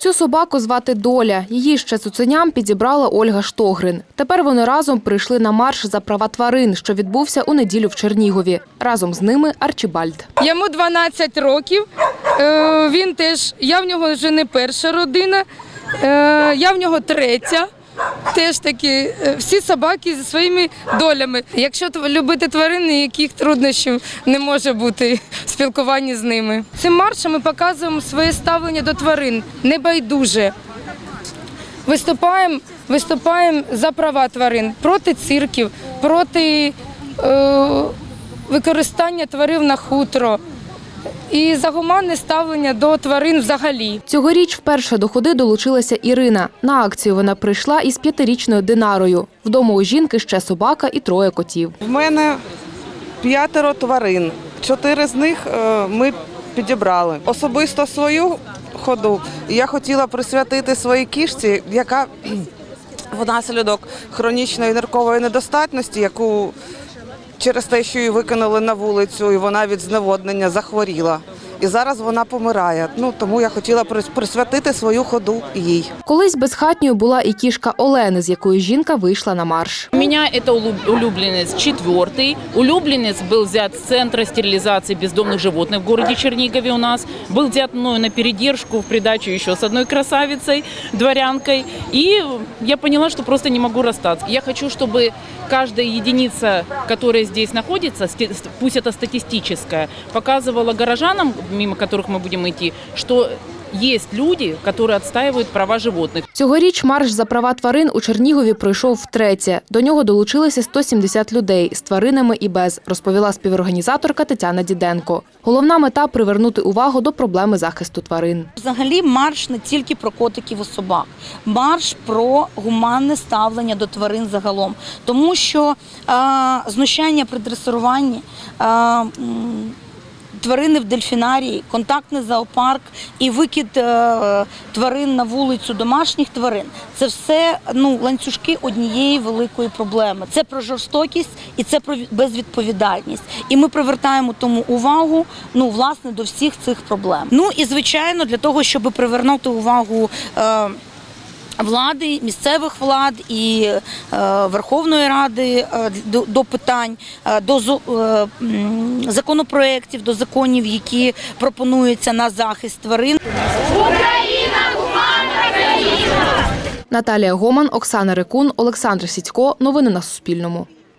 Цю собаку звати Доля. Її ще цуценям підібрала Ольга Штогрин. Тепер вони разом прийшли на марш за права тварин, що відбувся у неділю в Чернігові. Разом з ними Арчібальд. Йому 12 років. Е, Він теж, я в нього вже не перша родина, е, я в нього третя. Теж такі е, всі собаки зі своїми долями. Якщо любити тварин, ніяких труднощів не може бути в спілкуванні з ними. Цим маршем ми показуємо своє ставлення до тварин, небайдуже. Виступаємо, виступаємо за права тварин проти цирків, проти е, використання тварин на хутро і за гуманне ставлення до тварин взагалі. Цьогоріч вперше до ходи долучилася Ірина. На акцію вона прийшла із п'ятирічною Динарою. Вдома у жінки ще собака і троє котів. В мене п'ятеро тварин. Чотири з них е, ми підібрали. Особисто свою ходу я хотіла присвятити своїй кішці, яка внаслідок хронічної ниркової недостатності, яку через те, що її викинули на вулицю, і вона від зневоднення захворіла І зараз вона помирає. Ну тому я хотіла прис- присвятити свою ходу їй. Колись безхатньою була і кішка Олени, з якою жінка вийшла на марш. У меня это улю- улюбленец четвертый. Улюбленец был взят с центра стерилизации бездомных животных в городе Чернигове у нас. Был взят мною на передержку в придачу еще с одной красавицей, дворянкой. И я поняла, что просто не могу расстаться. Я хочу, чтобы каждая единица, которая здесь находится, сте- пусть это статистическая, показывала горожанам, мимо которых мы будем идти, что есть люди, которые отстаивают права животных. Цьогоріч марш за права тварин у Чернігові пройшов втретє. До нього долучилися 170 людей з тваринами і без, розповіла співорганізаторка Тетяна Діденко. Головна мета привернути увагу до проблеми захисту тварин. Взагалі марш не тільки про котиків і собак, марш про гуманне ставлення до тварин загалом. Тому що е, знущання при дресируванні. Е, м, Тварини в дельфінарії, контактний зоопарк і викид е, тварин на вулицю домашніх тварин це все ну ланцюжки однієї великої проблеми. Це про жорстокість і це про безвідповідальність. І ми привертаємо тому увагу ну власне до всіх цих проблем. Ну і звичайно, для того, щоб привернути увагу. Е, Влади, місцевих влад і е, Верховної Ради е, до, до питань, е, до е, законопроєктів, до законів, які пропонуються на захист тварин. Україна Наталія Гоман, Оксана Рекун, Олександр Сідько. Новини на Суспільному.